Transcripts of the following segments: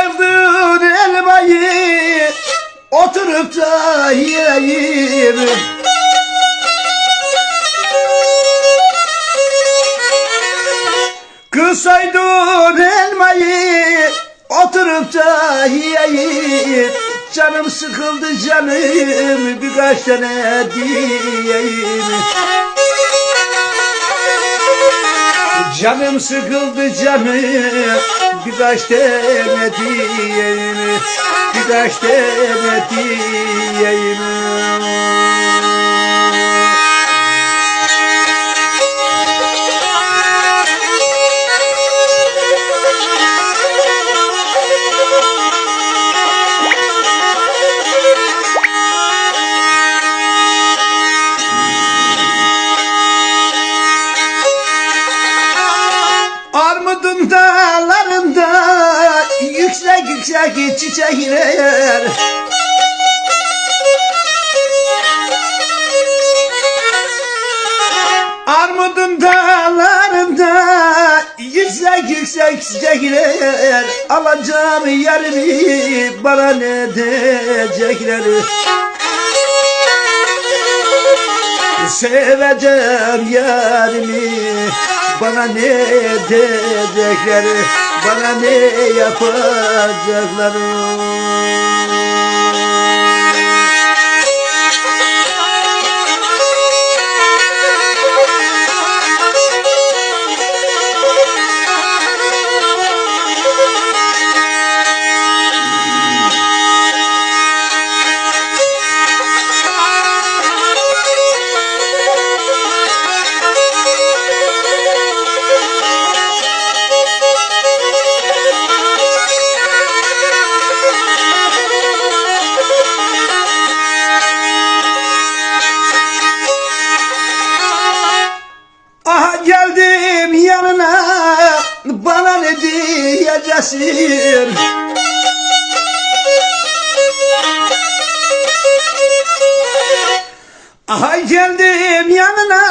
aldın elmayı Oturup da yiyeyim. Kılsaydın elmayı Oturup da yiyeyim. Canım sıkıldı canım Birkaç tane diyeyim. Canım sıkıldı canım birkaç tane diyeyim Birkaç tane diyeyim yüksek çiçekler Armudun dağlarında yüksek yüksek çiçekler Alacağım yerimi bana ne diyecekler? Seveceğim yarimi Bana ne diyecekler Bana ne yapacaklar Aha Aha geldim yanına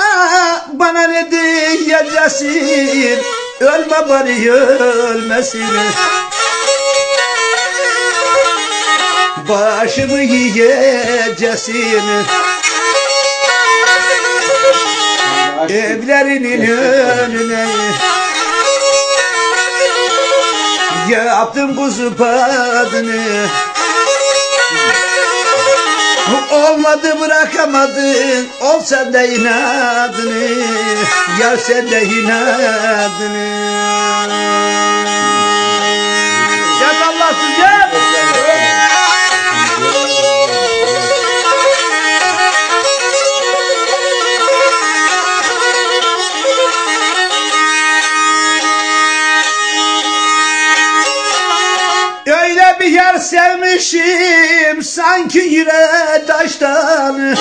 Bana ne diyeceksin? Ölme bari ölmesin. Başımı yiyeceksin. Evlerinin önüne Yaptım kuzu padını Olmadı bırakamadın Ol sen de inadını Yar sen de inadını. Gel Allah'sız gel. Öyle bir yer sevmişim sanki yüreğe taştan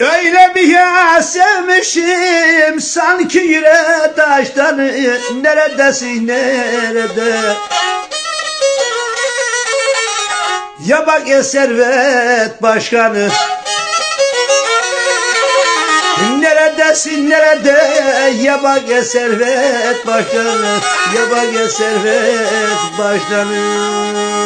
Öyle bir yer sevmişim sanki yüreğe taştan Neredesin nerede? Ya bak ya servet başkanı Neredesin nerede? Ya bak servet başkanı Ya bak servet başkanı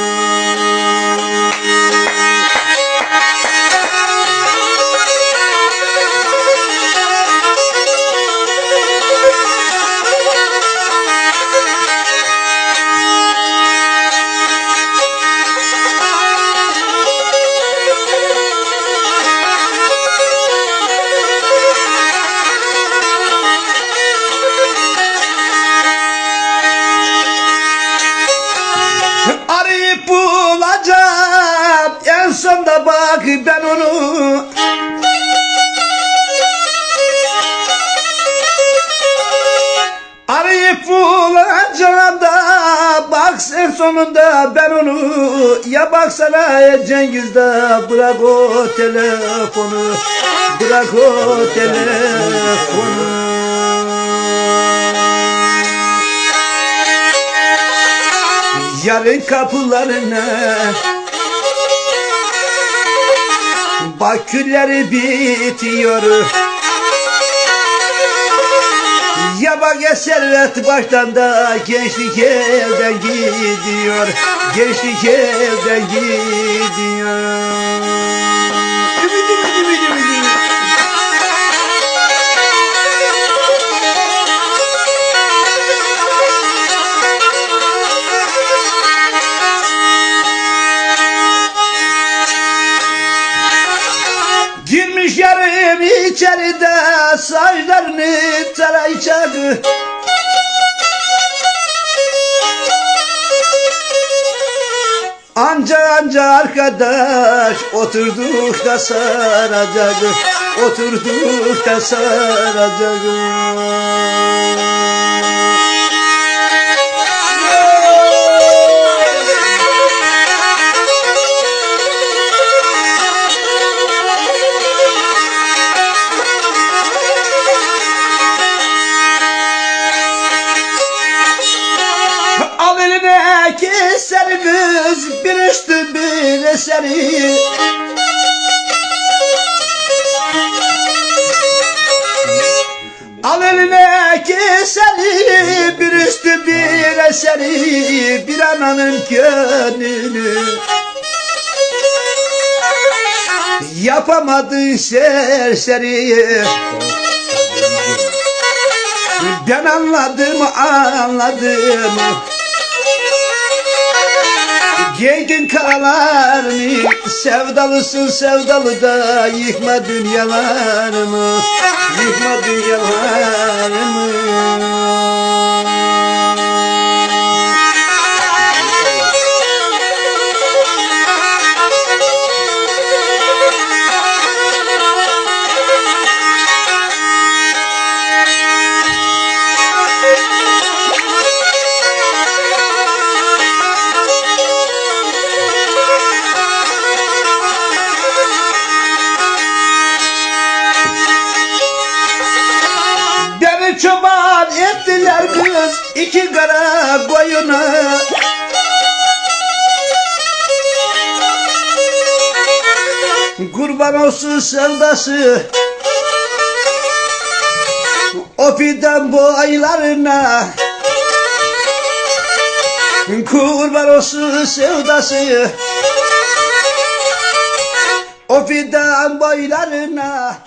ben onu. Arayıp bulacağım da bak en sonunda ben onu. Ya baksana Cengiz de bırak o telefonu. Bırak o telefonu. Yarın kapılarına Bak külleri bitiyor. Ya bak ya servet baştan da gençlik elden gidiyor. Gençlik elden gidiyor Girmiş yarım içeride saçlarını tarayacak Anca anca arkadaş oturduk da saracak Oturduk da saracak keser kız bir üstü bir eseri. Al eline keseri bir üstü bir eseri bir ananın gönlünü. Yapamadın serseri. Ben anladım anladım Giydin karalarını Sevdalısın sevdalı da Yıkma dünyalarımı Yıkma dünyalarımı iki kara koyuna Kurban olsun sevdası. O fidan boylarına Kurban olsun sevdası. O fidan boylarına